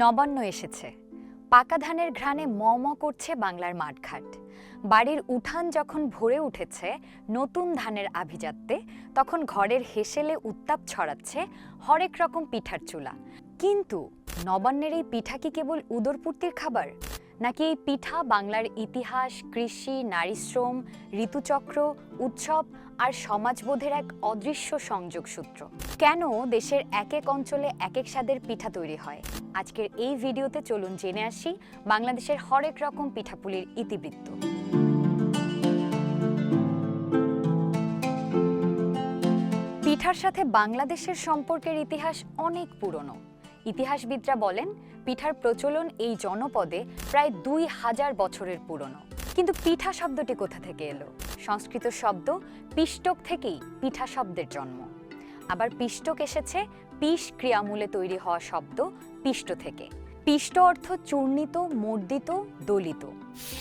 নবান্ন এসেছে। পাকা ধানের ঘ্রাণে ম ম করছে বাংলার মাঠঘাট। বাড়ির উঠান যখন ভরে উঠেছে নতুন ধানের আভিজাত্যে, তখন ঘরের হেসেলে উত্তাপ ছড়াচ্ছে হরেক রকম পিঠার চুলা। কিন্তু নবান্নের এই পিঠা কি কেবল উদরপূর্তির খাবার? নাকি এই পিঠা বাংলার ইতিহাস, কৃষি নারীশ্রম ঋতুচক্র, উৎসব আর সমাজবোধের এক অদৃশ্য সংযোগ সূত্র? কেন দেশের এক এক অঞ্চলে এক এক স্বাদের পিঠা তৈরি হয়? আজকের এই ভিডিওতে চলুন জেনে আসি বাংলাদেশের হরেক রকম পিঠাপুলির ইতিবৃত্ত। পিঠার সাথে বাংলাদেশের সম্পর্কের ইতিহাস অনেক পুরনো। ইতিহাসবিদরা বলেন, পিঠার প্রচলন এই জনপদে প্রায় দুই হাজার বছরের পুরনো। কিন্তু পিঠা শব্দটি কোথা থেকে এলো? সংস্কৃত শব্দ পিষ্টক থেকেই পিঠা শব্দের জন্ম। আবার পিষ্টক এসেছে, পিষ ক্রিয়ামূলে তৈরি হওয়া শব্দ পিষ্ট থেকে। পিষ্ট অর্থ চূর্ণিত, মর্দিত, দলিত।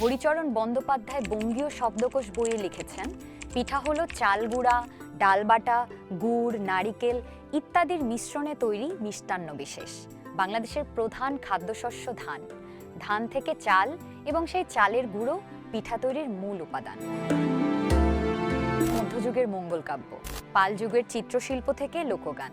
হরিচরণ বন্দ্যোপাধ্যায় বঙ্গীয় শব্দকোষ বইয়ে লিখেছেন, পিঠা হলো চাল গুঁড়া ডালবাটা, গুড়, নারিকেল ইত্যাদির মিশ্রণে তৈরি মিষ্টান্ন বিশেষ। বাংলাদেশের প্রধান খাদ্যশস্য ধান। ধান থেকে চাল এবং সেই চালের গুঁড়ো পিঠা তৈরির মূল উপাদান। মধ্যযুগের মঙ্গল কাব্য। পাল যুগের চিত্রশিল্প থেকে লোকগান।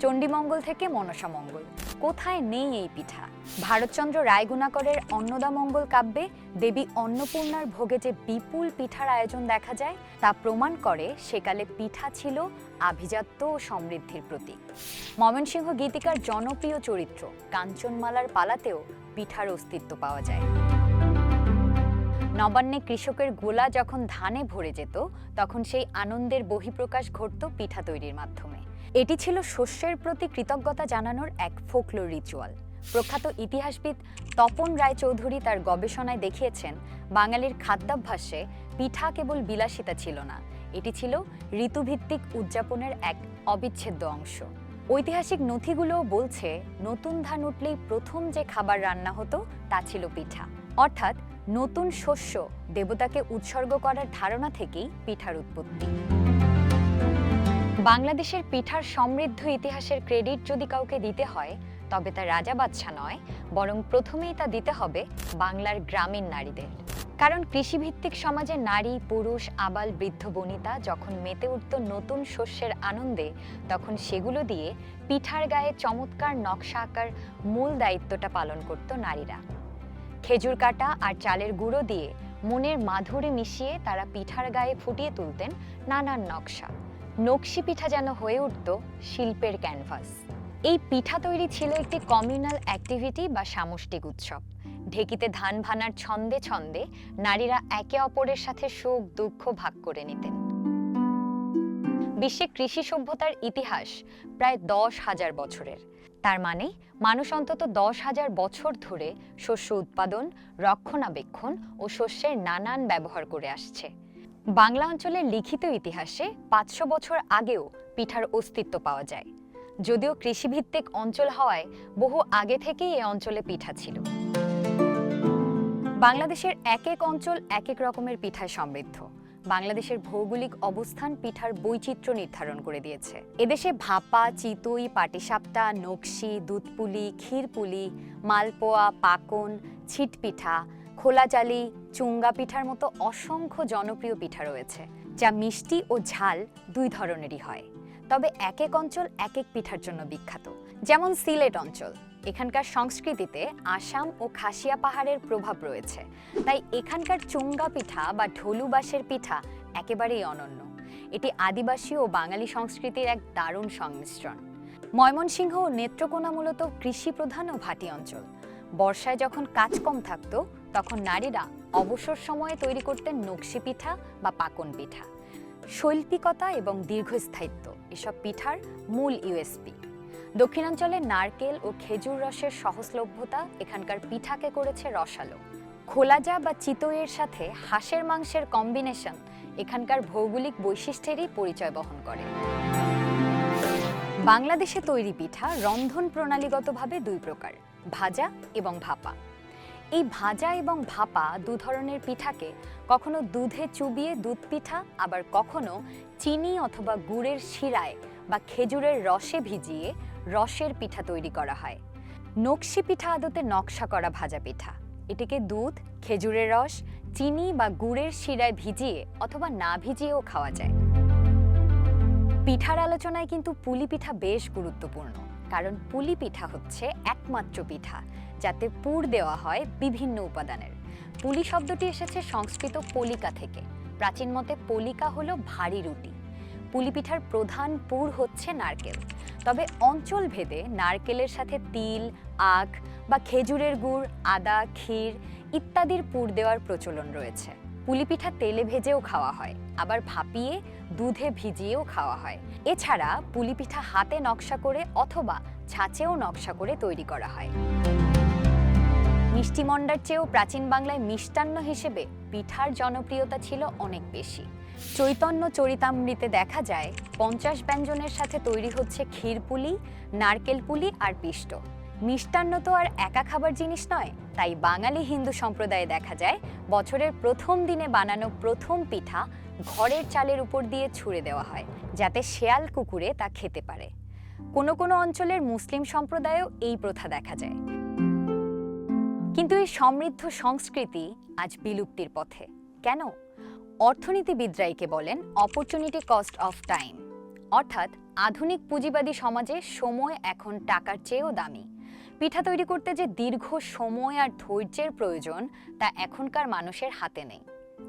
চণ্ডীমঙ্গল থেকে মনসা মঙ্গল কোথায় নেই এই পিঠা? ভারতচন্দ্র রায়গুণাকরের অন্নদামঙ্গল কাব্যে দেবী অন্নপূর্ণার ভোগে যে বিপুল পিঠার আয়োজন দেখা যায়, তা প্রমাণ করে সেকালে পিঠা ছিল আভিজাত্য ও সমৃদ্ধির প্রতীক। ময়মনসিংহ গীতিকার জনপ্রিয় চরিত্র কাঞ্চনমালার পালাতেও পিঠার অস্তিত্ব পাওয়া যায়। নবান্নে কৃষকের গোলা যখন ধানে ভরে যেত, তখন সেই আনন্দের বহিঃপ্রকাশ ঘটত পিঠা তৈরির মাধ্যমে। এটি ছিল শস্যের প্রতি কৃতজ্ঞতা জানানোর এক ফোকলো রিচুয়াল। প্রখ্যাত ইতিহাসবিদ তপন রায়চৌধুরী তার গবেষণায় দেখিয়েছেন, বাঙালির খাদ্যাভ্যাসে পিঠা কেবল বিলাসিতা ছিল না, এটি ছিল ঋতুভিত্তিক উদযাপনের এক অবিচ্ছেদ্য অংশ। ঐতিহাসিক নথিগুলোও বলছে, নতুন ধান উঠলেই প্রথম যে খাবার রান্না হতো তা ছিল পিঠা। অর্থাৎ নতুন শস্য দেবতাকে উৎসর্গ করার ধারণা থেকেই পিঠার উৎপত্তি। বাংলাদেশের পিঠার সমৃদ্ধ ইতিহাসের ক্রেডিট যদি কাউকে দিতে হয়, তবে তা রাজা বাদশাহ নয়, বরং প্রথমেই তা দিতে হবে বাংলার গ্রামীণ নারীদের। কারণ কৃষিভিত্তিক সমাজে নারী, পুরুষ, আবাল, বৃদ্ধ, বনিতা যখন মেতে উঠত নতুন শস্যের আনন্দে, তখন সেগুলো দিয়ে পিঠার গায়ে চমৎকার নকশা আঁকার মূল দায়িত্বটা পালন করত নারীরা। খেজুর কাটা আর চালের গুঁড়ো দিয়ে মনের মাধুরী মিশিয়ে তারা পিঠার গায়ে ফুটিয়ে তুলতেন নানান নকশা। নকশি পিঠা যেন হয়ে উঠত শিল্পের ক্যানভাস। এই পিঠা তৈরি ছিল একটি কমিউনাল অ্যাক্টিভিটি বা সামষ্টিক উৎসব। ঢেকিতে ধান ভানার ছন্দে ছন্দে নারীরা একে অপরের সাথে সুখ, দুঃখ ভাগ করে নিতেন। বিশ্বে কৃষি সভ্যতার ইতিহাস প্রায় দশ হাজার বছরের। তার মানে মানুষ অন্তত দশ হাজার বছর ধরে শস্য উৎপাদন, রক্ষণাবেক্ষণ ও শস্যের নানান ব্যবহার করে আসছে। বাংলা অঞ্চলের লিখিত ইতিহাসে পাঁচশো বছর আগেও পিঠার অস্তিত্ব পাওয়া যায়। যদিও কৃষিভিত্তিক অঞ্চল হওয়ায় বহু আগে থেকেই এ অঞ্চলে পিঠা ছিল। বাংলাদেশের এক এক অঞ্চল এক এক রকমের পিঠায় সমৃদ্ধ। বাংলাদেশের ভৌগোলিক অবস্থান পিঠার বৈচিত্র্য নির্ধারণ করে দিয়েছে। এদেশে ভাপা, চিতই, পাটিসাপটা, নকশি, দুধপুলি, ক্ষীরপুলি, মালপোয়া, পাকন, ছিটপিঠা খোলাচালি চুঙ্গা পিঠার মতো অসংখ্য জনপ্রিয় পিঠা রয়েছে, যা মিষ্টি ও ঝাল দুই ধরনেরই হয়। তবে এক এক অঞ্চল এক এক পিঠার জন্য বিখ্যাত, যেমন সিলেট অঞ্চল। এখানকার সংস্কৃতিতে আসাম ও খাসিয়া পাহাড়ের প্রভাব রয়েছে, তাই এখানকার চুঙ্গা পিঠা বা ঢোলু বাঁশের পিঠা একেবারেই অনন্য। এটি আদিবাসী ও বাঙালি সংস্কৃতির এক দারুণ সংমিশ্রণ। ময়মনসিংহ ও নেত্রকোনা মূলত কৃষি প্রধান ও ভাটি অঞ্চল। বর্ষায় যখন কাজ কম থাকতো তখন নারীরা অবসর সময়ে তৈরি করতেন নকশি পিঠা বা পাকন পিঠা। শৈল্পিকতা এবং দীর্ঘস্থায়িত্ব, এসব পিঠার মূল ইউএসপি দক্ষিণাঞ্চলে নারকেল ও খেজুর রসের সহজলভ্যতা এখানকার পিঠাকে করেছে রসালো। খোলাজা বা চিতইয়ের সাথে হাঁসের মাংসের কম্বিনেশন এখানকার ভৌগোলিক বৈশিষ্ট্যেরই পরিচয় বহন করে। বাংলাদেশে তৈরি পিঠা রন্ধন প্রণালীগতভাবে দুই প্রকার, ভাজা এবং ভাপা। এই ভাজা এবং ভাপা দু ধরনের পিঠাকে কখনো দুধে চুবিয়ে দুধ পিঠা, আবার কখনো চিনি অথবা গুড়ের শিরায় বা খেজুরের রসে ভিজিয়ে রসের পিঠা তৈরি করা হয়। নকশি পিঠা আদতে নকশা করা ভাজা পিঠা। এটিকে দুধ, খেজুরের রস, চিনি বা গুড়ের শিরায় ভিজিয়ে অথবা না ভিজিয়েও খাওয়া যায়। পিঠার আলোচনায় কিন্তু পুলি পিঠা বেশ গুরুত্বপূর্ণ, কারণ পুলি পিঠা হচ্ছে একমাত্র পিঠা। যাতে পুর দেওয়া হয় বিভিন্ন উপাদানের। পুলি শব্দটি এসেছে সংস্কৃত পলিকা থেকে। প্রাচীন মতে পলিকা হলো ভারী রুটি। পুলি পিঠার প্রধান পুর হচ্ছে নারকেল। তবে অঞ্চল ভেদে নারকেলের সাথে তিল, আখ বা খেজুরের গুড়, আদা, ক্ষীর ইত্যাদির পুর দেওয়ার প্রচলন রয়েছে। পুলি পিঠা তেলে ভেজেও খাওয়া হয়, আবার ভাপিয়ে দুধে ভিজিয়েও খাওয়া হয়। এছাড়া পুলি পিঠা হাতে নকশা করে অথবা ছাঁচেও নকশা করে তৈরি করা হয়। মিষ্টি মন্ডার চেয়েও প্রাচীন বাংলায় মিষ্টান্ন হিসেবে পিঠার জনপ্রিয়তা ছিল অনেক বেশি। চৈতন্য চরিতামৃতে দেখা যায়, পঞ্চাশ ব্যঞ্জনের সাথে তৈরি হচ্ছে ক্ষীরপুলি নারকেল পুলি আর পিষ্ট। মিষ্টান্ন তো আর একা খাবার জিনিস নয়, তাই বাঙালি হিন্দু সম্প্রদায়ে দেখা যায়, বছরের প্রথম দিনে বানানো প্রথম পিঠা ঘরের চালের উপর দিয়ে ছুঁড়ে দেওয়া হয়, যাতে শেয়াল কুকুরে তা খেতে পারে। কোনো কোনো অঞ্চলের মুসলিম সম্প্রদায়েও এই প্রথা দেখা যায়। কিন্তু এই সমৃদ্ধ সংস্কৃতি আজ বিলুপ্তির পথে। কেন? অর্থনীতিবিদরাইকে বলেন অপরচুনিটি কস্ট অফ টাইম অর্থাৎ, আধুনিক পুঁজিবাদী সমাজে সময় এখন টাকার চেয়েও দামি। পিঠা তৈরি করতে যে দীর্ঘ সময় আর ধৈর্যের প্রয়োজন, তা এখনকার মানুষের হাতে নেই।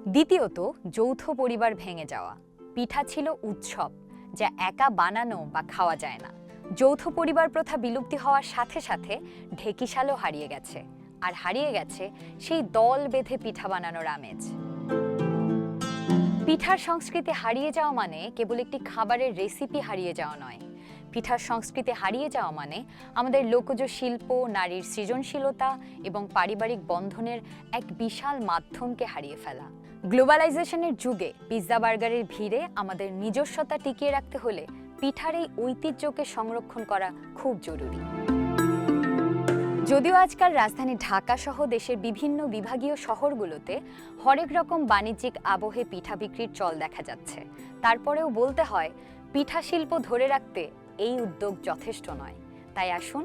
দ্বিতীয়ত, যৌথ পরিবার ভেঙে যাওয়া। পিঠা ছিল উৎসব, যা একা বানানো বা খাওয়া যায় না। যৌথ পরিবার প্রথা বিলুপ্তি হওয়ার সাথে সাথে ঢেকিশালও হারিয়ে গেছে। আর হারিয়ে গেছে সেই দল বেঁধে পিঠা বানানোর আমেজ। পিঠার সংস্কৃতি হারিয়ে যাওয়া মানে কেবল একটি খাবারের রেসিপি হারিয়ে যাওয়া নয়। পিঠার সংস্কৃতি হারিয়ে যাওয়া মানে আমাদের লোকজ শিল্প, নারীর সৃজনশীলতা এবং পারিবারিক বন্ধনের এক বিশাল মাধ্যমকে হারিয়ে ফেলা। গ্লোবালাইজেশনের যুগে পিৎজা বার্গারের ভিড়ে আমাদের নিজস্বতা টিকিয়ে রাখতে হলে পিঠার এই ঐতিহ্যকে সংরক্ষণ করা খুব জরুরি। যদিও আজকাল রাজধানী ঢাকা সহ দেশের বিভিন্ন বিভাগীয় শহরগুলোতে হরেক রকম বাণিজ্যিক আবহে পিঠা বিক্রির চল দেখা যাচ্ছে। তারপরেও বলতে হয়, পিঠা শিল্প ধরে রাখতে এই উদ্যোগ যথেষ্ট নয়। তাই আসুন,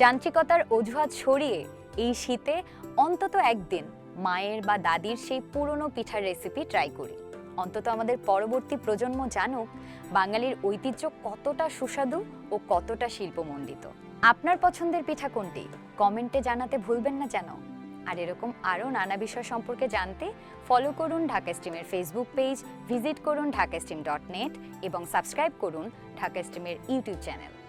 যান্ত্রিকতার অজুহাত সরিয়ে এই শীতে অন্তত একদিন মায়ের বা দাদির সেই পুরনো পিঠার রেসিপি ট্রাই করি। অন্তত আমাদের পরবর্তী প্রজন্ম জানুক, বাঙালির ঐতিহ্য কতটা সুস্বাদু ও কতটা শিল্পমণ্ডিত। আপনার পছন্দের পিঠা কোনটি? কমেন্টে জানাতে ভুলবেন না যেন। আর এরকম আরও নানা বিষয় সম্পর্কে জানতে ফলো করুন ঢাকা স্ট্রিমের ফেসবুক পেজ ভিজিট করুন ঢাকা স্ট্রিম ডট নেট এবং সাবস্ক্রাইব করুন ঢাকা স্ট্রিমের ইউটিউব চ্যানেল